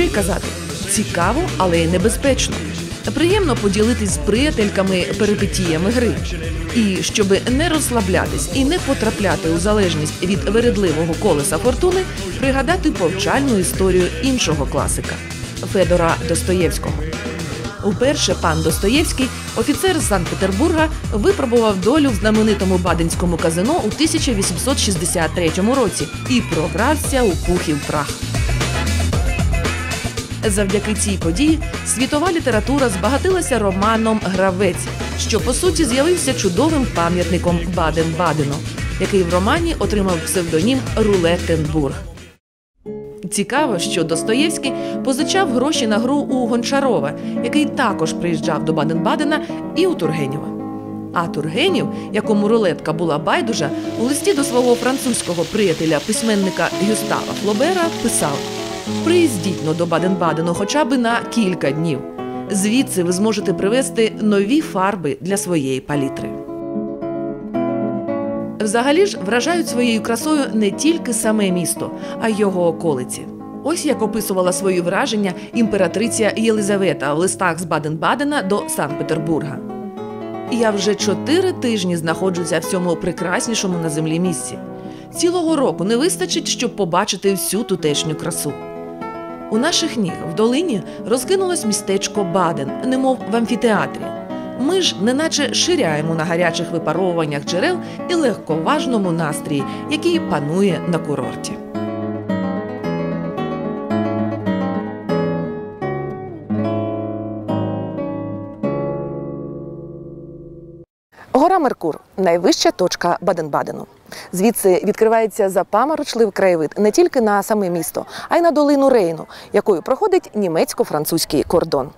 що й казати, цікаво, але й небезпечно. Приємно поділитись з приятельками перипетіями гри. І щоб не розслаблятись і не потрапляти у залежність від вередливого колеса фортуни, пригадати повчальну історію іншого класика Федора Достоєвського. Уперше пан Достоєвський, офіцер з Санкт-Петербурга, випробував долю в знаменитому баденському казино у 1863 році і програвся у пух прах. Завдяки цій події світова література збагатилася романом Гравець, що по суті з'явився чудовим пам'ятником Баден-Бадену, який в романі отримав псевдонім Рулетенбург. Цікаво, що Достоєвський позичав гроші на гру у Гончарова, який також приїжджав до Баден-Бадена і у Тургенєва. А Тургенів, якому рулетка була байдужа, у листі до свого французького приятеля, письменника Гюстава Флобера, писав: Приїздіть но до Баден-Бадену хоча б на кілька днів. Звідси ви зможете привезти нові фарби для своєї палітри. Взагалі ж вражають своєю красою не тільки саме місто, а й його околиці. Ось як описувала свої враження імператриця Єлизавета в листах з Баден-Бадена до Санкт-Петербурга. Я вже чотири тижні знаходжуся в цьому прекраснішому на землі місці. Цілого року не вистачить, щоб побачити всю тутешню красу. У наших ніг в долині розкинулось містечко Баден, немов в амфітеатрі. Ми ж неначе ширяємо на гарячих випаровуваннях джерел і легковажному настрії, який панує на курорті. Гора Меркур найвища точка Баден-Бадену. Звідси відкривається запаморочливий краєвид не тільки на саме місто, а й на долину Рейну, якою проходить німецько-французький кордон.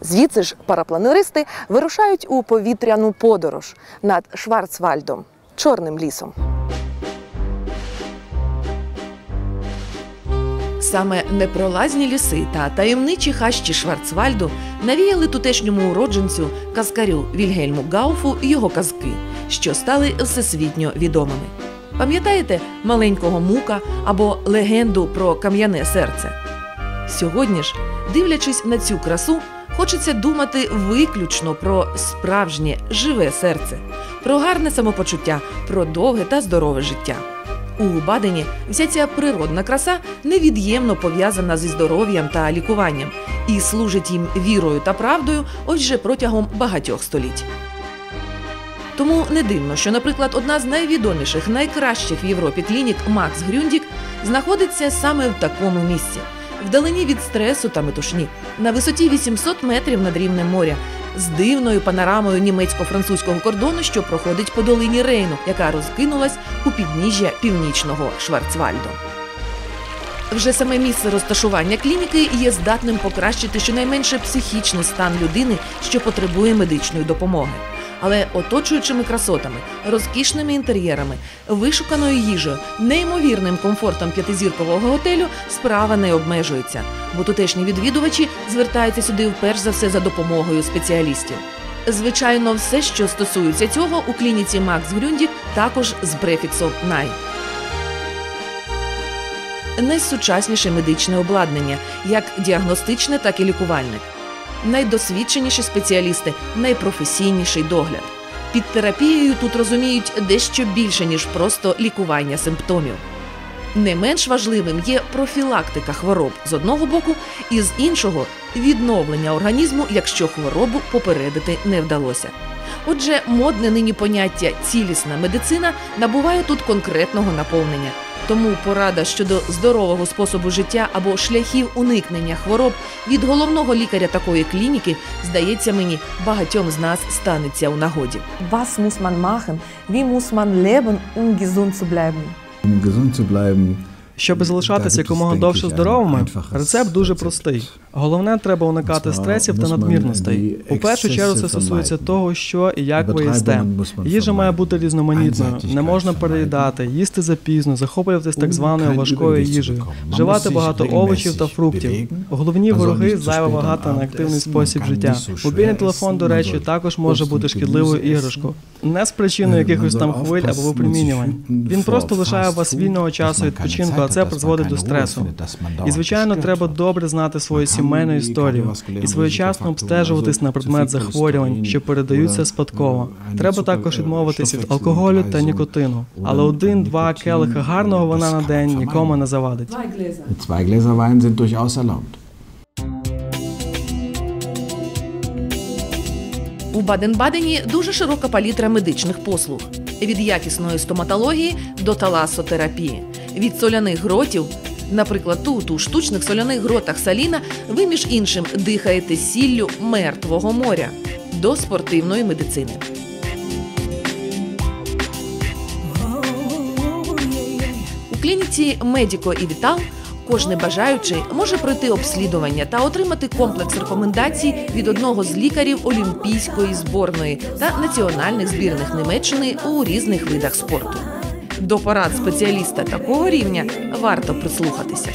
Звідси ж парапланеристи вирушають у повітряну подорож над Шварцвальдом, чорним лісом. Саме непролазні ліси та таємничі хащі Шварцвальду навіяли тутешньому уродженцю казкарю Вільгельму Гауфу його казки, що стали всесвітньо відомими. Пам'ятаєте маленького мука або легенду про кам'яне серце? Сьогодні ж, дивлячись на цю красу, хочеться думати виключно про справжнє живе серце, про гарне самопочуття, про довге та здорове життя. У Бадені вся ця природна краса невід'ємно пов'язана зі здоров'ям та лікуванням і служить їм вірою та правдою ось вже протягом багатьох століть. Тому не дивно, що, наприклад, одна з найвідоміших, найкращих в Європі клінік Макс Грюндік знаходиться саме в такому місці, вдалині від стресу та метушні, на висоті 800 метрів над рівнем моря, з дивною панорамою німецько-французького кордону, що проходить по долині Рейну, яка розкинулась у підніжжя північного Шварцвальду. Вже саме місце розташування клініки є здатним покращити щонайменше психічний стан людини, що потребує медичної допомоги. Але оточуючими красотами, розкішними інтер'єрами, вишуканою їжею, неймовірним комфортом п'ятизіркового готелю справа не обмежується, бо тутешні відвідувачі звертаються сюди вперш за все за допомогою спеціалістів. Звичайно, все, що стосується цього, у клініці Макс Грюндік також з префіксом най. Найсучасніше медичне обладнання, як діагностичне, так і лікувальне найдосвідченіші спеціалісти, найпрофесійніший догляд. Під терапією тут розуміють дещо більше, ніж просто лікування симптомів. Не менш важливим є профілактика хвороб з одного боку, і з іншого відновлення організму, якщо хворобу попередити не вдалося. Отже, модне нині поняття цілісна медицина набуває тут конкретного наповнення. Тому порада щодо здорового способу життя або шляхів уникнення хвороб від головного лікаря такої клініки, здається мені, багатьом з нас станеться у нагоді. Was muss man machen? Wie muss man leben, um? Um Щоб залишатися якомога довше здоровими, рецепт дуже простий. Головне, треба уникати стресів та надмірностей. У першу чергу це стосується того, що і як ви їсте. Їжа має бути різноманітною, не можна переїдати, їсти запізно, захоплюватись так званою важкою їжею, вживати багато овочів та фруктів. Головні вороги зайва вага та неактивний спосіб життя. Мобільний телефон, до речі, також може бути шкідливою іграшкою. Не з причиною Е, якихось там хвиль або випромінювань. Він просто лишає вас вільного часу відпочинку, а це призводить до стресу. І звичайно, треба добре знати Man kann сімейну історію і своєчасно обстежуватись на предмет захворювань, що передаються спадково. Треба також äh, відмовитись від алкоголю та нікотину. Але один-два келиха гарного das вина на день нікому не завадить. Zwei Gläser Wein sind durchaus erlaubt. У Баден-Бадені дуже широка палітра медичних послуг від якісної стоматології до таласотерапії, від соляних гротів. Наприклад, тут у штучних соляних гротах Саліна ви між іншим дихаєте сіллю мертвого моря до спортивної медицини. У клініці Медіко і Вітал кожний бажаючий може пройти обслідування та отримати комплекс рекомендацій від одного з лікарів олімпійської зборної та національних збірних Німеччини у різних видах спорту. До порад спеціаліста такого рівня варто прислухатися.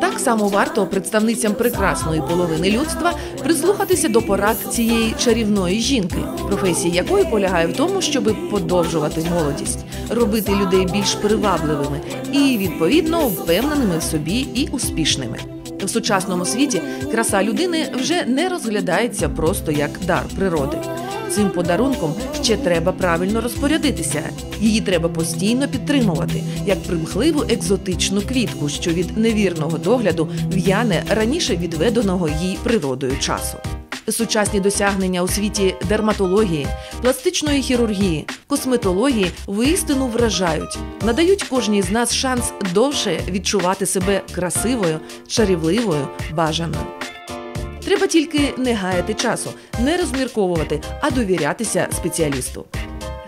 Так само варто представницям прекрасної половини людства прислухатися до порад цієї чарівної жінки, професія якої полягає в тому, щоб подовжувати молодість, робити людей більш привабливими і відповідно впевненими в собі і успішними. В сучасному світі краса людини вже не розглядається просто як дар природи. Цим подарунком ще треба правильно розпорядитися. Її треба постійно підтримувати, як примхливу екзотичну квітку, що від невірного догляду в'яне раніше відведеного їй природою часу. Сучасні досягнення у світі дерматології, пластичної хірургії, косметології воістину вражають, надають кожній з нас шанс довше відчувати себе красивою, чарівливою, бажаною. Треба тільки не гаяти часу, не розмірковувати, а довірятися спеціалісту.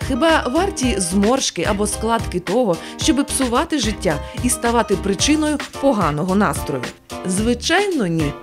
Хіба варті зморшки або складки того, щоби псувати життя і ставати причиною поганого настрою? Звичайно, ні.